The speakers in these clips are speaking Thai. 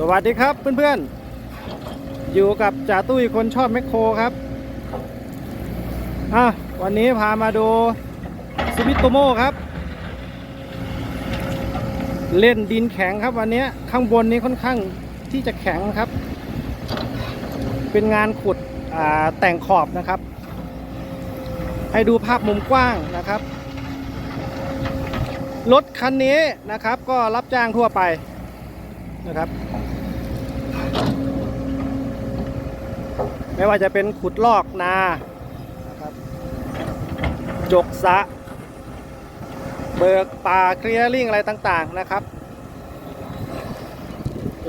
สวัสดีครับเพื่อนๆ อยู่กับจ่าตุ้ยคนชอบแมคโครครับอะวันนี้พามาดูสวิตโตโมครับ เล่นดินแข็งครับวันนี้ข้างบนนี้ค่อนข้างที่จะแข็งครับ เป็นงานขุดแต่งขอบนะครับ ให้ดูภาพมุมกว้างนะครับ รถคันนี้นะครับก็รับจ้างทั่วไปนะครับ ไม่ว่าจะเป็นขุดลอกนานะครับจกสระเบิกป่าเคลียร์ลิงอะไรต่างๆนะครับ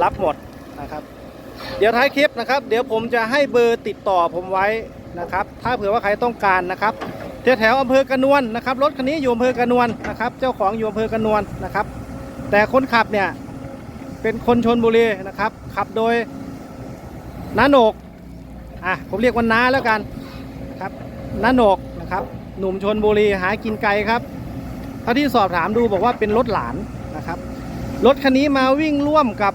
รับหมดนะครับ เดี๋ยวท้ายคลิปนะครับ เดี๋ยวผมจะให้เบอร์ติดต่อผมไว้นะครับ ถ้าเผื่อว่าใครต้องการนะครับแถวแถวๆอำเภอกระนวนนะครับรถคันนี้อยู่อำเภอกระนวนนะครับ เจ้าของอยู่อำเภอกระนวนนะครับ แต่คนขับเนี่ยเป็นคนชนบุรีนะครับ ขับโดยน้าโหนก อะผมเรียกว่าน้าแล้วกันนะครับน้าโหนกนะครับ หนุ่มชนบุรีหากินไกลครับเท่าที่สอบถามดูบอกว่าเป็นรถหลานนะครับรถคันนี้มาวิ่งร่วมกับ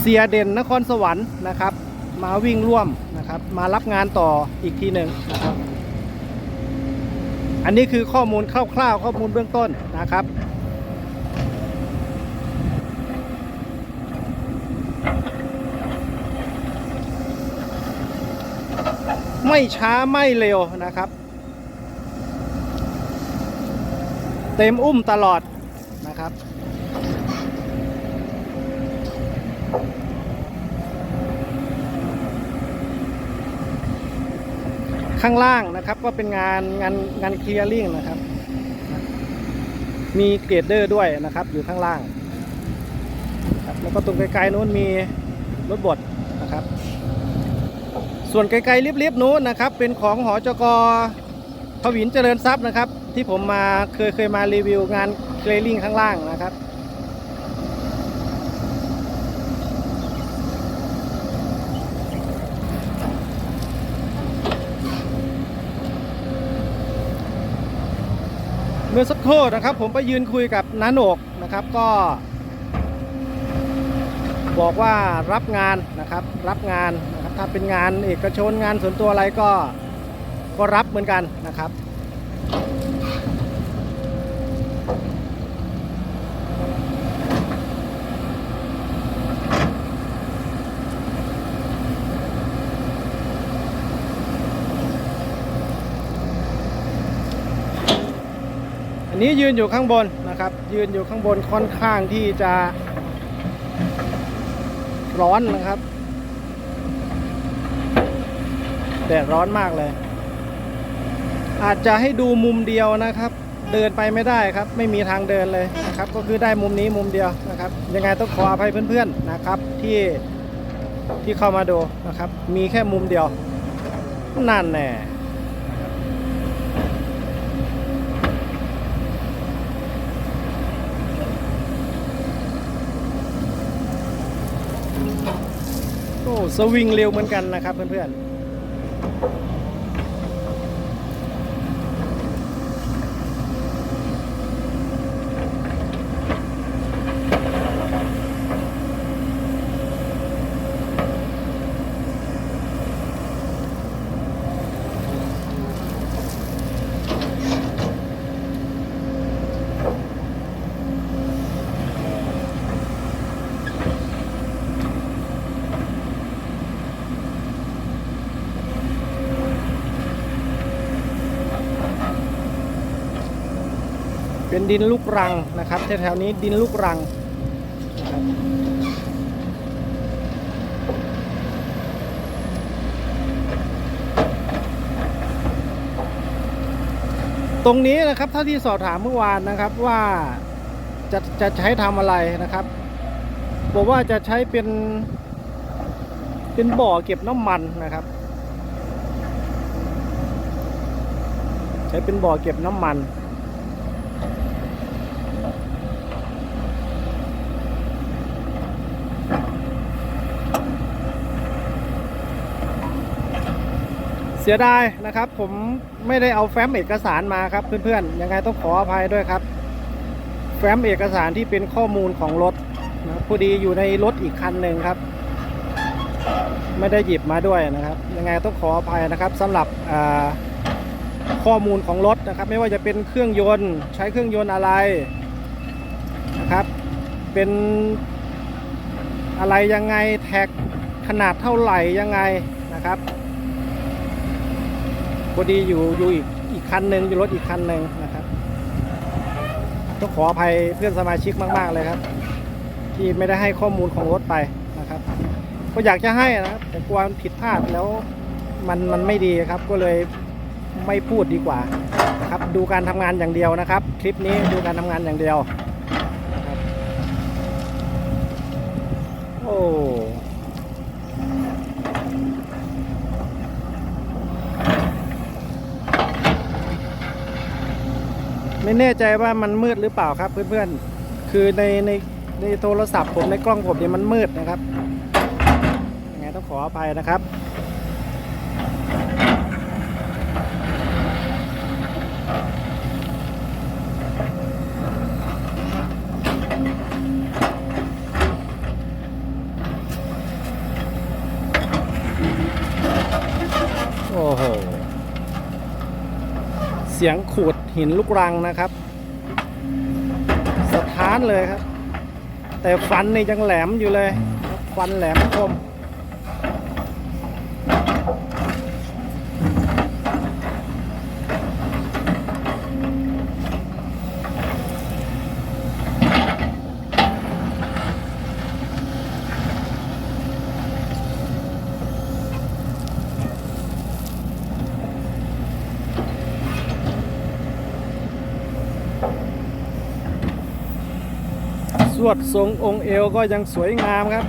เสียเด่นนครสวรรค์นะครับ มาวิ่งร่วมนะครับ มารับงานต่ออีกทีหนึ่งนะครับ อันนี้คือข้อมูลคร่าวๆข้อมูลเบื้องต้นนะครับ ไม่ช้าไม่เร็วนะครับ เต็มอุ้มตลอดนะครับ ข้างล่างนะครับก็เป็นงานงานงานเคลียร์ลิงนะครับ มีเกรดเดอร์ด้วยนะครับ อยู่ข้างล่างแล้วก็ตรงไกลๆนู้นมีรถบด ส่วนไกลๆริบๆนู้นนะครับ เป็นของหอจกพวินเจริญทรัพย์นะครับ ที่ผมมาเคยเคยมารีวิวงานเคลลิ่งข้างล่างนะครับเมื่อสักครู่นะครับผมไปยืนคุยกับน้าโหนกนะครับก็ บอกว่ารับงานนะครับ รับงานนะครับถ้าเป็นงานเอกชนงานส่วนตัวอะไรก็ก็รับเหมือนกันนะครับอันนี้ยืนอยู่ข้างบนนะครับ ยืนอยู่ข้างบนค่อนข้างที่จะ ร้อนนะครับ แดดร้อนมากเลย อาจจะให้ดูมุมเดียวนะครับ เดินไปไม่ได้ครับ ไม่มีทางเดินเลยนะครับ ก็คือได้มุมนี้มุมเดียวนะครับ ยังไงต้องขออภัยเพื่อนๆนะครับ ที่ที่เข้ามาดูนะครับ มีแค่มุมเดียวนั่นแน่ โอ้สวิงเร็วเหมือนกันนะครับเพื่อนๆ เป็นดินลูกรังนะครับแถวๆนี้ดินลูกรังนะครับตรงนี้นะครับเท่าที่สอบถามเมื่อวานนะครับว่าจะจะใช้ทำอะไรนะครับบอกว่าจะใช้เป็น เป็นบ่อเก็บน้ำมันนะครับ ใช้เป็นบ่อเก็บน้ำมัน เสียดายนะครับ ผมไม่ได้เอาแฟ้มเอกสารมาครับเพื่อนๆยังไงต้องขออภัยด้วยครับ แฟ้มเอกสารที่เป็นข้อมูลของรถนะพอดีอยู่ในรถอีกคันหนึ่งครับ ไม่ได้หยิบมาด้วยนะครับ ยังไงต้องขออภัยนะครับสำหรับข้อมูลของรถนะครับ ไม่ว่าจะเป็นเครื่องยนต์ ใช้เครื่องยนต์อะไรนะครับ เป็นอะไรยังไงแท็กขนาดเท่าไหร่ยังไงนะครับ พอดีอยู่อยู่อีกอีกคันหนึ่งอยู่รถอีกคันหนึ่งนะครับต้องขออภัยเพื่อนสมาชิกมาก ๆ เลยครับ ที่ไม่ได้ให้ข้อมูลของรถไปนะครับ ก็อยากจะให้นะครับแต่กลัวมันผิดพลาดแล้วมันมันไม่ดีครับ ก็เลยไม่พูดดีกว่าครับดูการทำงานอย่างเดียวนะครับ คลิปนี้ดูการทำงานอย่างเดียว โอ้ไม่ แน่ใจว่ามันมืดหรือเปล่าครับ เพื่อนๆ คือในในในโทรศัพท์ผมในกล้องผมเนี่ยมันมืดนะครับยังไงต้องขออภัยนะครับโอ้โห เสียงขูด หินลูกรังนะครับ สถานเลยครับ แต่ฟันนี่ยังแหลมอยู่เลย ฟันแหลมคม วดทรงองค์เอวก็ยังสวยงามครับ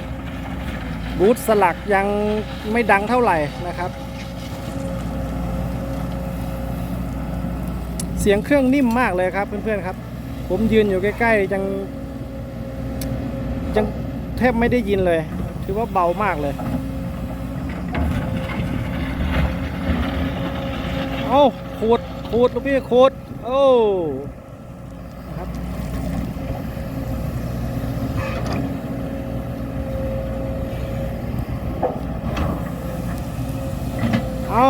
บูธสลักยังไม่ดังเท่าไหร่นะครับ เสียงเครื่องนิ่มมากเลยครับเพื่อนๆครับ ผมยืนอยู่ใกล้ๆยังยังแทบไม่ได้ยินเลย ถือว่าเบามากเลย เอ้าขูดขูดลูกพี่ขูดโอ้นะครับ เอา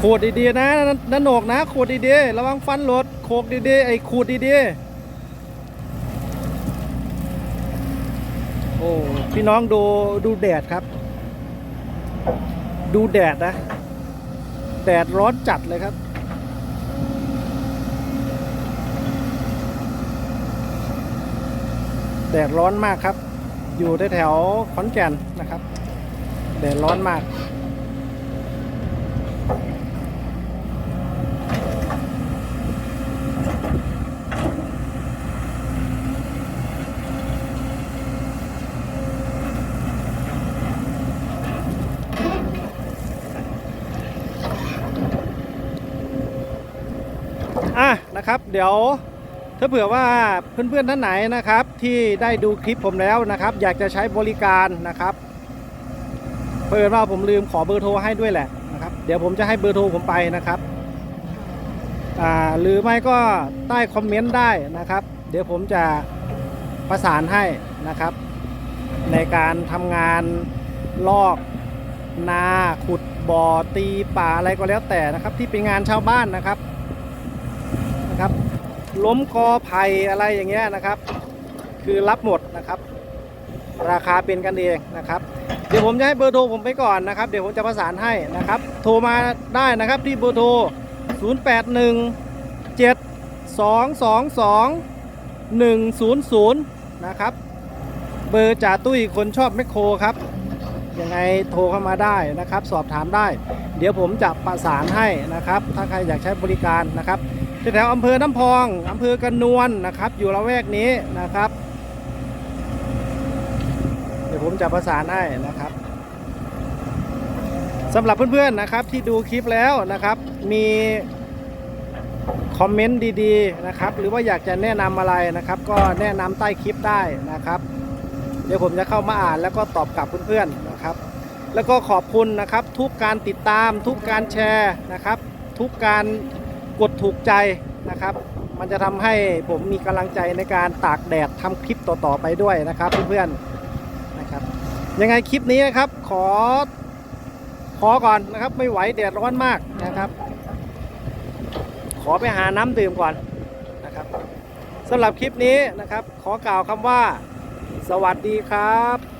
ขูดดีๆนะนนนโหนกนะขูดดีๆระวังฟันหลดโขกดีๆไอ้ขูดดีๆโอ้พี่น้องดูดูแดดครับ ดูแดดนะ แดดร้อนจัดเลยครับแดดร้อนมากครับ อยู่แถวขอนแก่นนะครับ แดดร้อนมาก อะนะครับเดี๋ยวถ้าเผื่อว่าเพื่อนๆท่านไหนนะครับที่ได้ดูคลิปผมแล้วนะครับ อยากจะใช้บริการนะครับเพื่อนว่าผมลืมขอเบอร์โทรให้ด้วยแหละ เดี๋ยวผมจะให้เบอร์โทรผมไปนะครับหรือไม่ก็ใต้คอมเมนต์ได้นะครับ เดี๋ยวผมจะประสานให้นะครับ ในการทำงานลอกนาขุดบ่อตีป่าอะไรก็แล้วแต่นะครับ ที่เป็นงานชาวบ้านนะครับนะครับล้มกอไผ่อะไรอย่างเงี้ยนะครับ คือรับหมด ราคาเป็นกันเองนะครับ เดี๋ยวผมจะให้เบอร์โทรผมไปก่อนนะครับ เดี๋ยวผมจะประสานให้นะครับ โทรมาได้นะครับที่เบอร์โทร 081 7 2 2 2 1 0 0 นะครับ เบอร์จ่าตุ้ยคนชอบแมคโครครับยังไงโทรเข้ามาได้นะครับ สอบถามได้ เดี๋ยวผมจะประสานให้นะครับ ถ้าใครอยากใช้บริการนะครับแถวอำเภอน้ำพองอำเภอกระนวนนะครับ อยู่ละแวกนี้นะครับ ผมจะประสานให้นะครับสำหรับเพื่อนๆนะครับที่ดูคลิปแล้วนะครับ มีคอมเมนต์ดีๆนะครับ หรือว่าอยากจะแนะนำอะไรนะครับ ก็แนะนำใต้คลิปได้นะครับ เดี๋ยวผมจะเข้ามาอ่านแล้วก็ตอบกลับเพื่อนๆนะครับ แล้วก็ขอบคุณนะครับ ทุกการติดตาม ทุกการแชร์นะครับ ทุกการกดถูกใจนะครับ มันจะทำให้ผมมีกำลังใจในการตากแดดทำคลิปต่อๆไปด้วยนะครับ เพื่อนๆ ยังไงคลิปนี้นะครับ ขอ ขอก่อนนะครับ ไม่ไหวแดดร้อนมากนะครับ ขอไปหาน้ำดื่มก่อนนะครับสำหรับคลิปนี้นะครับ ขอกล่าวคำว่า สวัสดีครับ